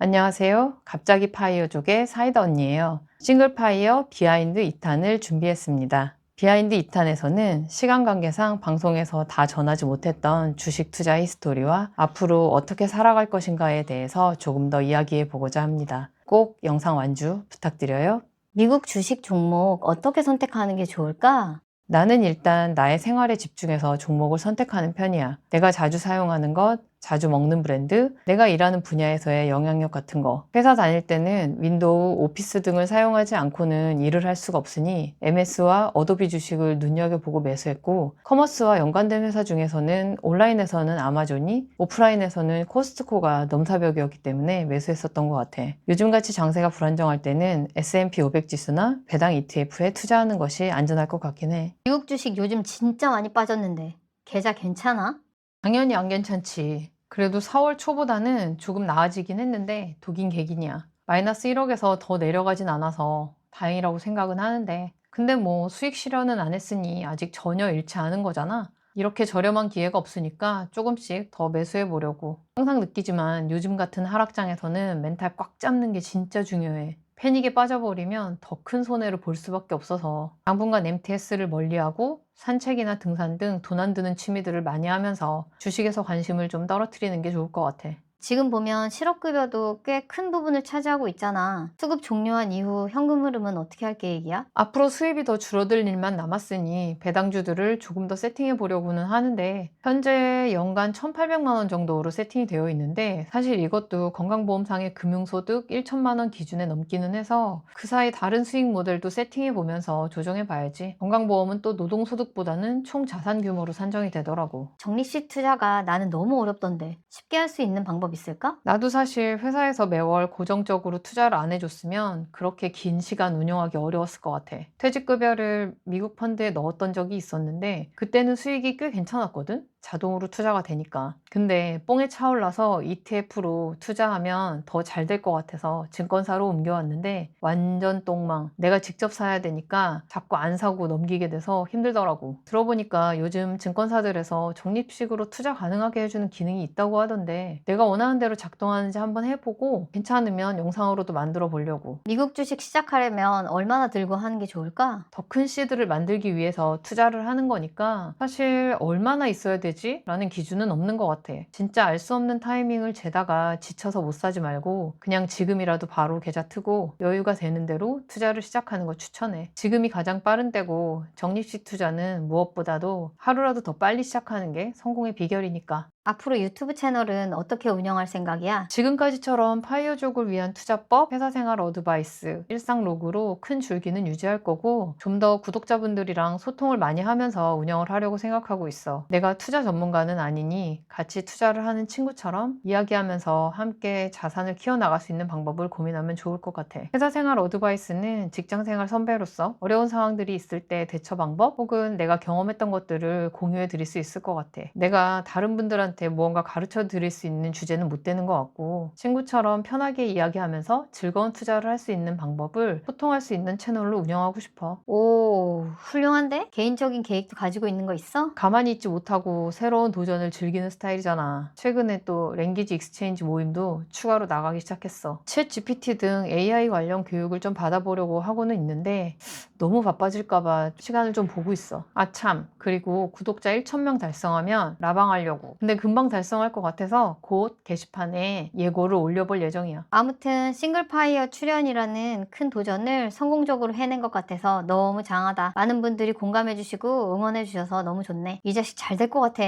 안녕하세요. 갑자기 파이어족의 사이다 언니예요. 싱글 파이어 비하인드 2탄을 준비했습니다. 비하인드 2탄에서는 시간 관계상 방송에서 다 전하지 못했던 주식 투자 히스토리와 앞으로 어떻게 살아갈 것인가에 대해서 조금 더 이야기해 보고자 합니다. 꼭 영상 완주 부탁드려요. 미국 주식 종목 어떻게 선택하는 게 좋을까? 나는 일단 나의 생활에 집중해서 종목을 선택하는 편이야. 내가 자주 사용하는 것, 자주 먹는 브랜드, 내가 일하는 분야에서의 영향력 같은 거. 회사 다닐 때는 윈도우, 오피스 등을 사용하지 않고는 일을 할 수가 없으니 MS와 어도비 주식을 눈여겨보고 매수했고, 커머스와 연관된 회사 중에서는 온라인에서는 아마존이, 오프라인에서는 코스트코가 넘사벽이었기 때문에 매수했었던 것 같아. 요즘같이 장세가 불안정할 때는 S&P 500 지수나 배당 ETF에 투자하는 것이 안전할 것 같긴 해. 미국 주식 요즘 진짜 많이 빠졌는데 계좌 괜찮아? 당연히 안 괜찮지. 그래도 4월 초보다는 조금 나아지긴 했는데 독인 객이냐. 마이너스 1억에서 더 내려가진 않아서 다행이라고 생각은 하는데 근데 뭐 수익 실현은 안 했으니 아직 전혀 잃지 않은 거잖아. 이렇게 저렴한 기회가 없으니까 조금씩 더 매수해 보려고. 항상 느끼지만 요즘 같은 하락장에서는 멘탈 꽉 잡는 게 진짜 중요해. 패닉에 빠져버리면 더 큰 손해를 볼 수밖에 없어서 당분간 MTS를 멀리하고 산책이나 등산 등 돈 안 드는 취미들을 많이 하면서 주식에서 관심을 좀 떨어뜨리는 게 좋을 것 같아. 지금 보면 실업급여도 꽤 큰 부분을 차지하고 있잖아. 수급 종료한 이후 현금 흐름은 어떻게 할 계획이야? 앞으로 수입이 더 줄어들 일만 남았으니 배당주들을 조금 더 세팅해 보려고는 하는데 현재 연간 1,800만 원 정도로 세팅이 되어 있는데 사실 이것도 건강보험상의 금융소득 1천만 원 기준에 넘기는 해서 그 사이 다른 수익 모델도 세팅해 보면서 조정해 봐야지. 건강보험은 또 노동소득보다는 총 자산 규모로 산정이 되더라고. 적립식 투자가 나는 너무 어렵던데 쉽게 할 수 있는 방법 있을까? 나도 사실 회사에서 매월 고정적으로 투자를 안 해줬으면 그렇게 긴 시간 운영하기 어려웠을 것 같아. 퇴직급여를 미국 펀드에 넣었던 적이 있었는데 그때는 수익이 꽤 괜찮았거든? 자동으로 투자가 되니까. 근데 뽕에 차올라서 ETF로 투자하면 더 잘 될 것 같아서 증권사로 옮겨왔는데 완전 똥망. 내가 직접 사야 되니까 자꾸 안 사고 넘기게 돼서 힘들더라고. 들어보니까 요즘 증권사들에서 적립식으로 투자 가능하게 해주는 기능이 있다고 하던데 내가 원 하는 대로 작동하는지 한번 해보고 괜찮으면 영상으로도 만들어 보려고. 미국 주식 시작하려면 얼마나 들고 하는 게 좋을까? 더 큰 시드를 만들기 위해서 투자를 하는 거니까 사실 얼마나 있어야 되지? 라는 기준은 없는 것 같아. 진짜 알 수 없는 타이밍을 재다가 지쳐서 못 사지 말고 그냥 지금이라도 바로 계좌 트고 여유가 되는 대로 투자를 시작하는 거 추천해. 지금이 가장 빠른 때고 적립식 투자는 무엇보다도 하루라도 더 빨리 시작하는 게 성공의 비결이니까. 앞으로 유튜브 채널은 어떻게 운영할 생각이야? 지금까지처럼 파이어족을 위한 투자법, 회사 생활 어드바이스, 일상 로그로 큰 줄기는 유지할 거고 좀 더 구독자분들이랑 소통을 많이 하면서 운영을 하려고 생각하고 있어. 내가 투자 전문가는 아니니 같이 투자를 하는 친구처럼 이야기하면서 함께 자산을 키워나갈 수 있는 방법을 고민하면 좋을 것 같아. 회사 생활 어드바이스는 직장 생활 선배로서 어려운 상황들이 있을 때 대처 방법 혹은 내가 경험했던 것들을 공유해 드릴 수 있을 것 같아. 내가 다른 분들한테 무언가 가르쳐 드릴 수 있는 주제는 못 되는 것 같고 친구처럼 편하게 이야기하면서 즐거운 투자를 할 수 있는 방법을 소통할 수 있는 채널로 운영하고 싶어. 오, 훌륭한데? 개인적인 계획도 가지고 있는 거 있어? 가만히 있지 못하고 새로운 도전을 즐기는 스타일이잖아. 최근에 또 랭귀지 익스체인지 모임도 추가로 나가기 시작했어. 챗 GPT 등 AI 관련 교육을 좀 받아보려고 하고는 있는데 너무 바빠질까봐 시간을 좀 보고 있어. 아 참. 그리고 구독자 1,000명 달성하면 라방하려고. 근데 금방 달성할 것 같아서 곧 게시판에 예고를 올려볼 예정이야. 아무튼 싱글파이어 출연이라는 큰 도전을 성공적으로 해낸 것 같아서 너무 장하다. 많은 분들이 공감해주시고 응원해주셔서 너무 좋네. 이 자식 잘 될 것 같아.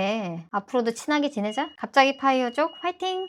앞으로도 친하게 지내자. 갑자기 파이어족 화이팅!